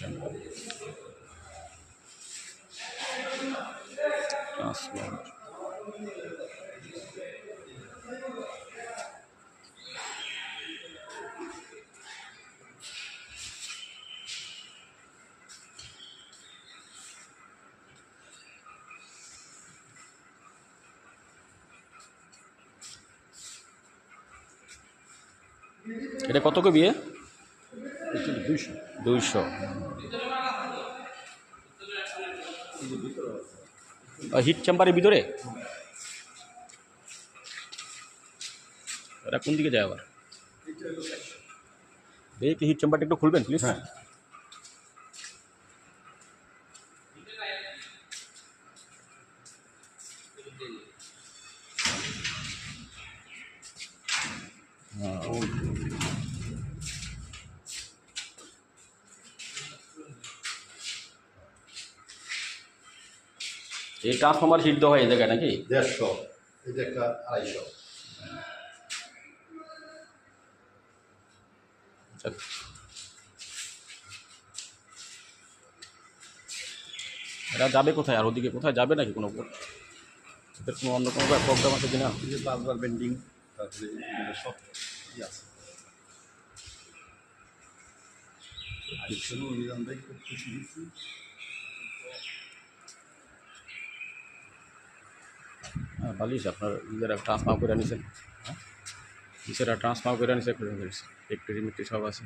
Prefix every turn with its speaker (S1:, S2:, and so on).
S1: এটা কত কে বিয়ে?
S2: দুইশো
S1: দুইশো হিট চেম্বারের ভিতরে এটা কোন দিকে যায় আবার দেখি হিট চেম্বারটা একটু খুলবেন প্লিজ
S2: হ্যাঁ
S1: এই ট্রান্সফর্মার হিট দেওয়া হয় এই জায়গায় নাকি?
S2: দেড়শো। এটা একটা আড়াইশো।
S1: এরা যাবে কোথায়? আর ওদিকে কোথায় যাবে নাকি কোনো এদের কোনো অন্য কোনো প্রবলেম আছে কিনা?
S2: এই বারবার বেন্ডিং তারপরে সব আছে। দেয় খুব খুশি হয়েছি।
S1: বালিশ আপনার নিজেরা ট্রান্সফার করে নিয়েছেন নিজেরা ট্রান্সফার করে নিছে একটু রিমিটি সব আছে।